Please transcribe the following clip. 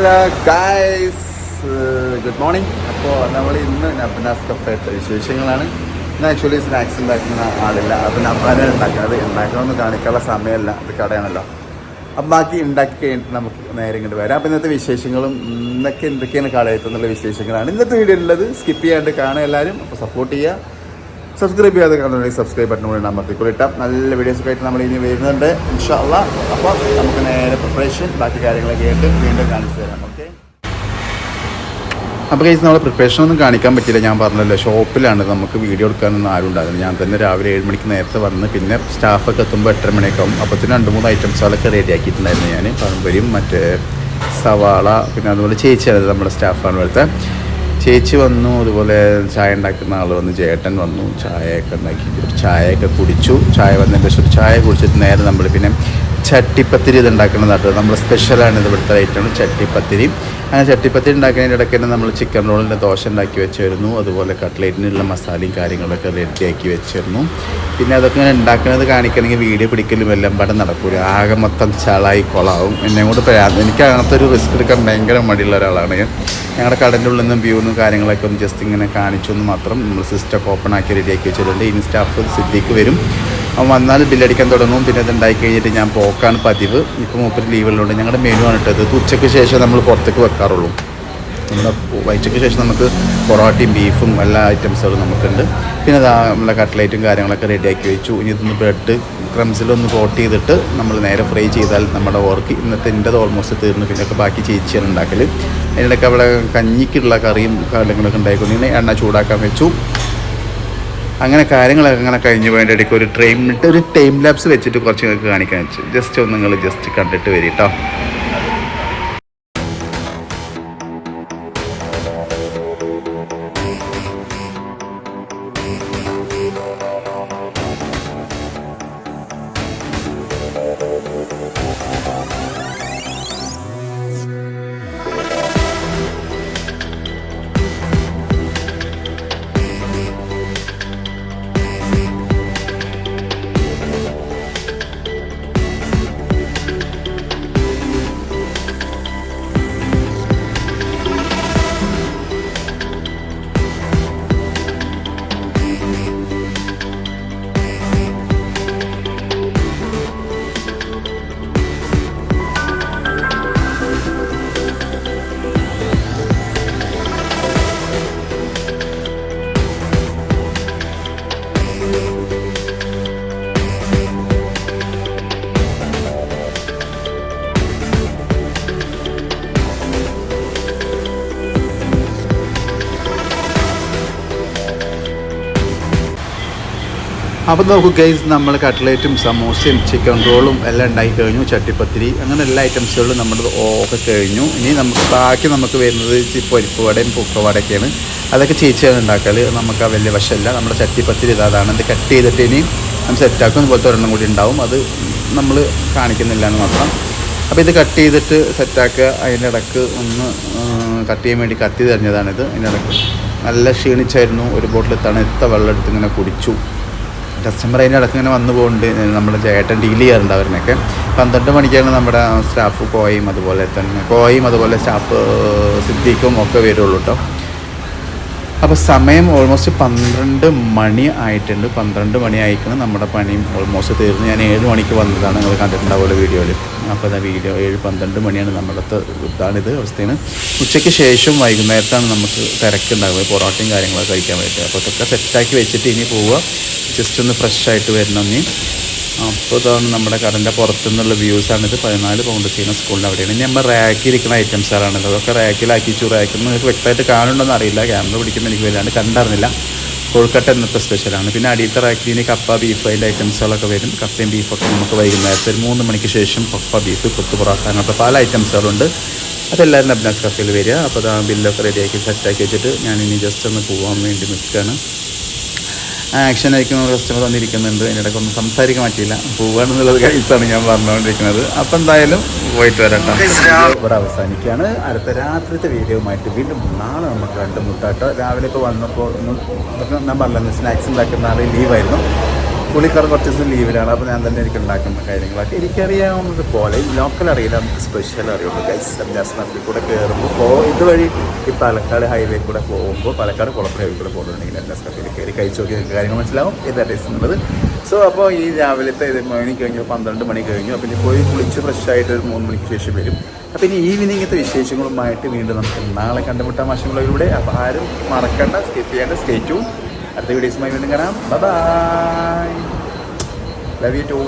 Hello guys good morning അപ്പോൾ നമ്മൾ ഇന്ന് നബ്നാസ് കഫേത്തെ വിശേഷങ്ങളാണ്. ഇന്ന് ആക്ച്വലി സ്നാക്സ് ഉണ്ടാക്കുന്ന ആളില്ല. അപ്പം നബ്ബാനെ ഉണ്ടാക്കുന്നത് ഉണ്ടാക്കണമെന്ന് കാണിക്കാനുള്ള സമയമല്ല. അത് കടയാണല്ലോ. അപ്പം ബാക്കി ഉണ്ടാക്കി കഴിഞ്ഞിട്ട് നമുക്ക് നേരെ ഇങ്ങോട്ട് വരാം. അപ്പം ഇന്നത്തെ വിശേഷങ്ങളും ഇന്നൊക്കെ എന്തൊക്കെയാണ് കടയത്തുന്നുള്ള വിശേഷങ്ങളാണ്. ഇന്നത്തെ വീഡിയോ ഉള്ളത് സ്കിപ്പ് ചെയ്യാണ്ട് കാണുക എല്ലാവരും. അപ്പോൾ സപ്പോർട്ട് ചെയ്യുക. സബ്സ്ക്രൈബ് ചെയ്യാതെ കാണുന്നുണ്ടെങ്കിൽ സബ്സ്ക്രൈബ് ബട്ടൺ കൂടി അമർത്തിക്കൂടി ഇട്ടാം നല്ല വീഡിയോസ് ആയിട്ട് നമ്മൾ ഇനി വരുന്നുണ്ട്. ഇൻഷാല്ല അപ്പോൾ നമുക്ക് നേരെ പ്രിപ്പറേഷൻ ബാക്കി കാര്യങ്ങളൊക്കെ ആയിട്ട് വീണ്ടും കാണിച്ചു തരാം. ഓക്കെ അപ്പോൾ കഴിച്ച് നമ്മളെ പ്രിപ്പറേഷൻ ഒന്നും കാണിക്കാൻ പറ്റില്ല ഞാൻ പറഞ്ഞല്ലോ ഷോപ്പിലാണ് നമുക്ക് വീഡിയോ എടുക്കാനൊന്നും ആരും ഉണ്ടാകില്ല ഞാൻ തന്നെ രാവിലെ ഏഴ് മണിക്ക് നേരത്തെ വന്ന് പിന്നെ സ്റ്റാഫൊക്കെ എത്തുമ്പോൾ എട്ടര മണിയൊക്കെ ആവും. അപ്പോഴത്തേന് രണ്ട് മൂന്ന് ഐറ്റംസുകളൊക്കെ റെഡി ആക്കിയിട്ടുണ്ടായിരുന്നു ഞാൻ. പഴംപൊരിയും മറ്റേ സവാള പിന്നെ അതുപോലെ ചേച്ചിയാണ് നമ്മുടെ സ്റ്റാഫാണ് ഇവിടുത്തെ. ചേച്ചി വന്നു അതുപോലെ ചായ ഉണ്ടാക്കുന്ന ആൾ വന്നു ചേട്ടൻ വന്നു ചായയൊക്കെ ഉണ്ടാക്കി. ചായയൊക്കെ കുടിച്ചു. ചായ വന്നതിന്റെ ശേഷം ചായ കുടിച്ചിട്ട് നേരെ നമ്മൾ പിന്നെ ചട്ടിപ്പത്തിരി ഇത് ഉണ്ടാക്കുന്നതായിട്ട് നമ്മൾ സ്പെഷ്യലാണ് ഇത് ഇവിടുത്തെ ഐറ്റമാണ് ചട്ടിപ്പത്തിരി. അങ്ങനെ ചട്ടിപ്പത്തിരി ഉണ്ടാക്കുന്നതിന്റെ ഇടയ്ക്ക് തന്നെ നമ്മൾ ചിക്കൻ റോളിന്റെ ദോശ ഉണ്ടാക്കി വെച്ചിരുന്നു. അതുപോലെ കട്ട്ലേറ്റിനുള്ള മസാലയും കാര്യങ്ങളൊക്കെ റെഡിയാക്കി വെച്ചിരുന്നു. പിന്നെ അതൊക്കെ ഇങ്ങനെ ഉണ്ടാക്കുന്നത് കാണിക്കണമെങ്കിൽ വീഡിയോ പിടിക്കലും എല്ലാം പാടെ നടക്കൂല. ആകെ മൊത്തം ചളായി കൊളാവും. എന്നെ കൊണ്ട് പറയാം എനിക്ക് അങ്ങനത്തെ ഒരു റിസ്ക് എടുക്കാൻ ഭയങ്കര മടിയുള്ള ഒരാളാണ് ഞങ്ങളുടെ കടന്റെ ഉള്ളിൽ നിന്നും വ്യൂ നിന്നും കാര്യങ്ങളൊക്കെ ഒന്ന് ജസ്റ്റ് ഇങ്ങനെ കാണിച്ചു എന്ന് മാത്രം നമ്മൾ സിസ്റ്റം ഓപ്പൺ ആക്കി റെഡിയാക്കി വെച്ചിട്ടുണ്ട്. ഇനി സ്റ്റാഫ് സിദ്ധിക്ക് വരും. അവൻ വന്നാൽ ബില്ലടിക്കാൻ തുടങ്ങും. പിന്നെ ഉണ്ടാക്കി കഴിഞ്ഞിട്ട് ഞാൻ പോക്കാണ് പതിവ്. ഇപ്പോൾ മൂപ്പര് ലീവുള്ളതുകൊണ്ട് ഞങ്ങളുടെ മെനു ആണ് ഇട്ടത്. ഇത് ഉച്ചയ്ക്ക് ശേഷം നമ്മൾ പുറത്തേക്ക് വെക്കാറുള്ളൂ. നമ്മുടെ വൈച്ചയ്ക്ക് ശേഷം നമുക്ക് പൊറോട്ടയും ബീഫും എല്ലാ ഐറ്റംസുകളും നമുക്കുണ്ട്. പിന്നെ നമ്മളെ കട്ട്ലേറ്റും കാര്യങ്ങളൊക്കെ റെഡിയാക്കി വെച്ചു. ഇനി ഇതൊന്ന് ബ്രെഡ് ക്രംസിലൊന്ന് കോട്ട് ചെയ്തിട്ട് നമ്മൾ നേരെ ഫ്രൈ ചെയ്താൽ നമ്മുടെ ഓർക്ക് ഇന്നത്തെ എന്റെത് ഓൾമോസ്റ്റ് തീർന്നു. പിന്നെ ഒക്കെ ബാക്കി ചേച്ചിയാണ് ഉണ്ടാക്കൽ അതിനിടയ്ക്ക് അവിടെ കഞ്ഞിക്കുള്ള കറിയും കാര്യങ്ങളൊക്കെ ഉണ്ടായിക്കൊണ്ടിങ്ങനെ എണ്ണ ചൂടാക്കാൻ വെച്ചു. അങ്ങനെ കാര്യങ്ങളൊക്കെ അങ്ങനെ കഴിഞ്ഞ് പോയതിന്റെ ഇടയ്ക്ക് ഒരു ട്രെയിൻ ഒരു ടൈം ലാപ്സ് വെച്ചിട്ട് കുറച്ച് നിങ്ങൾക്ക് കാണിക്കാൻ വെച്ചു. ജസ്റ്റ് ഒന്ന് നിങ്ങൾ ജസ്റ്റ് കണ്ടിട്ട് വരും അപ്പോൾ നോക്കൂ ഗൈസ് നമ്മൾ കട്ട്ലേറ്റും സമോസയും ചിക്കൻ റോളും എല്ലാം ഉണ്ടാക്കി കഴിഞ്ഞു ചട്ടിപ്പത്തിരി അങ്ങനെ എല്ലാ ഐറ്റംസുകളും നമ്മൾ ഒക്കെ കഴിഞ്ഞു. ഇനി നമുക്ക് ബാക്കി നമുക്ക് വരുന്നത് പരിപ്പ് വടയും പൂക്കവടയൊക്കെയാണ് അതൊക്കെ ചേച്ചിയാണ് ഉണ്ടാക്കൽ നമുക്ക് ആ വലിയ വശമല്ല. നമ്മുടെ ചട്ടിപ്പത്തിരി ഇതാണ് അത് കട്ട് ചെയ്തിട്ട് ഇനി നമ്മൾ സെറ്റാക്കും അതുപോലത്തെ ഒരെണ്ണം കൂടി ഉണ്ടാവും. അത് നമ്മൾ കാണിക്കുന്നില്ല എന്ന് മാത്രം. അപ്പോൾ ഇത് കട്ട് ചെയ്തിട്ട് സെറ്റാക്കുക അതിന്റെ ഇടയ്ക്ക് ഒന്ന് കട്ട് ചെയ്യാൻ വേണ്ടി കത്തി തെരഞ്ഞതാണിത് അതിന്റെ ഇടയ്ക്ക് നല്ല ക്ഷീണിച്ചായിരുന്നു. ഒരു ബോട്ടിൽ തണുത്ത വെള്ളം എടുത്ത് ഇങ്ങനെ കുടിച്ചു. കസ്റ്റമർ അതിന്റെ ഇടയ്ക്ക് ഇങ്ങനെ വന്നു പോകുന്നുണ്ട് നമ്മൾ ചേട്ടൻ ഡീൽ ചെയ്യാറുണ്ട് അവരിനൊക്കെ. പന്ത്രണ്ട് മണിക്കാണ് നമ്മുടെ സ്റ്റാഫ് കോയും അതുപോലെ തന്നെ കോയും അതുപോലെ സ്റ്റാഫ് സിദ്ദീഖും ഒക്കെ വരുള്ളൂ കേട്ടോ അപ്പോൾ സമയം ഓൾമോസ്റ്റ് പന്ത്രണ്ട് മണി ആയിട്ടുണ്ട്. പന്ത്രണ്ട് മണി ആയിക്കണം നമ്മുടെ പണിയും ഓൾമോസ്റ്റ് തീർന്നു. ഞാൻ ഏഴ് മണിക്ക് വന്നതാണ് നിങ്ങൾ കണ്ടിട്ടുണ്ടാവുള്ള വീഡിയോയിൽ അപ്പോൾ അതാ വീഡിയോ ഏഴ് പന്ത്രണ്ട് മണിയാണ് നമ്മുടെ ഇതാണിത് അവസ്ഥയാണ്. ഉച്ചയ്ക്ക് ശേഷം വൈകുന്നേരത്താണ് നമുക്ക് തിരക്കുണ്ടാവുക പൊറോട്ടയും കാര്യങ്ങളൊക്കെ കഴിക്കാൻ പറ്റുക അപ്പോൾ അതൊക്കെ സെറ്റാക്കി വെച്ചിട്ട് ഇനി പോവുക. ജസ്റ്റ് ഒന്ന് ഫ്രഷ് ആയിട്ട് വരണം നീ അപ്പോൾ ഇതാണ് നമ്മുടെ കടന്റെ പുറത്തുനിന്നുള്ള വ്യൂസാണിത് പതിനാല് പൗണ്ട് ചെയ്യുന്ന സ്കൂളിന്റെ അവിടെയാണ്. ഇനി നമ്മൾ റാക്കിലിരിക്കുന്ന ഐറ്റംസുകളാണ് അതൊക്കെ റാക്കിലാക്കിച്ചു റാക്കിൽ നിങ്ങൾക്ക് വ്യക്തമായിട്ട് കാണുന്നുണ്ടോ അറിയില്ല. ക്യാമറ പിടിക്കുമ്പോൾ എനിക്ക് വല്ലാണ്ട് കണ്ടറിഞ്ഞില്ല. കൊഴുക്കട്ട ഇന്നത്തെ സ്പെഷ്യലാണ് പിന്നെ അടിയത്തെ റാക്കിൽ ഇനി കപ്പ ബീഫ് അതിന്റെ ഐറ്റംസുകളൊക്കെ വരും. കപ്പയും ബീഫൊക്കെ നമുക്ക് വൈകുന്നേരത്തെ ഒരു മൂന്ന് മണിക്ക് ശേഷം കപ്പ ബീഫ് കൊത്തു അങ്ങനത്തെ പല ഐറ്റംസുകളുണ്ട് അതെല്ലാവരും അബ്നാസ് കഫയിൽ വരിക. അപ്പോൾ അതാ ബില്ലൊക്കെ റെഡിയാക്കി സെറ്റാക്കി വെച്ചിട്ട് ഞാനിനി ജസ്റ്റ് ഒന്ന് പോകാൻ വേണ്ടി നിൽക്കുകയാണ്. ആക്ഷൻ അയക്കുന്ന കസ്റ്റമർ വന്നിരിക്കുന്നുണ്ട് ഇടയ്ക്ക് ഒന്നും സംസാരിക്കാൻ പറ്റിയില്ല. പോവുകയാണെന്നുള്ളത് കൈസാണ് ഞാൻ പറഞ്ഞുകൊണ്ടിരിക്കുന്നത്. അപ്പം എന്തായാലും പോയിട്ട് വരട്ടെ. ഇവിടെ അവസാനിക്കുകയാണ്. അടുത്ത രാത്രിത്തെ വീഡിയോയുമായിട്ട് വീണ്ടും നാളെ നമുക്ക് കണ്ടുമുട്ടാട്ടോ രാവിലെ ഇപ്പോൾ വന്നപ്പോൾ ഞാൻ പറഞ്ഞില്ല സ്നാക്സ് ഉണ്ടാക്കുന്ന ആളെ ലീവായിരുന്നു പുള്ളിക്കാരൻ കുറച്ച് ദിവസം ലീവിലാണ് അപ്പോൾ ഞാൻ തന്നെ എനിക്ക് ഉണ്ടാക്കുന്ന കാര്യങ്ങളൊക്കെ എനിക്കറിയാവുന്നത് പോലെ ലോക്കൽ അറിയില്ല നമുക്ക് സ്പെഷ്യൽ അറിയുള്ളൂ ഗൈസ് ജാസ്നഫിൽ കൂടെ കയറുമ്പോൾ പോ ഇതുവഴി ഈ പാലക്കാട് ഹൈവേ കൂടെ പോകുമ്പോൾ പാലക്കാട് കുളപ്പുഴ ഹൈവേ കൂടെ പോകുന്നുണ്ടെങ്കിൽ ജാസ്നഫിൽ കയറി കഴിച്ച് നോക്കി നിങ്ങൾക്ക് കാര്യങ്ങൾ മനസ്സിലാവും. ഏതാ ടേസ്റ്റ് എന്നുള്ളത് സോ അപ്പോൾ ഈ രാവിലത്തെ ഇത് മണി കഴിഞ്ഞു പന്ത്രണ്ട് മണി കഴിഞ്ഞു അപ്പോൾ ഇനി പോയി കുളിച്ച് ഫ്രഷ് ആയിട്ട് ഒരു മൂന്ന് മണിക്ക് ശേഷം വരും. അപ്പോൾ ഇനി ഈവനിങ്ങത്തെ വിശേഷങ്ങളുമായിട്ട് വീണ്ടും നമുക്ക് നാളെ കണ്ടുമുട്ടാം മാഷങ്ങളിലൂടെ അപ്പോൾ ആരും മറക്കണ്ട സ്കിപ്പ് ചെയ്യേണ്ട സ്റ്റേറ്റും അടുത്ത വീഡിയോസുമായി വീണ്ടും കാണാം. Bye love you to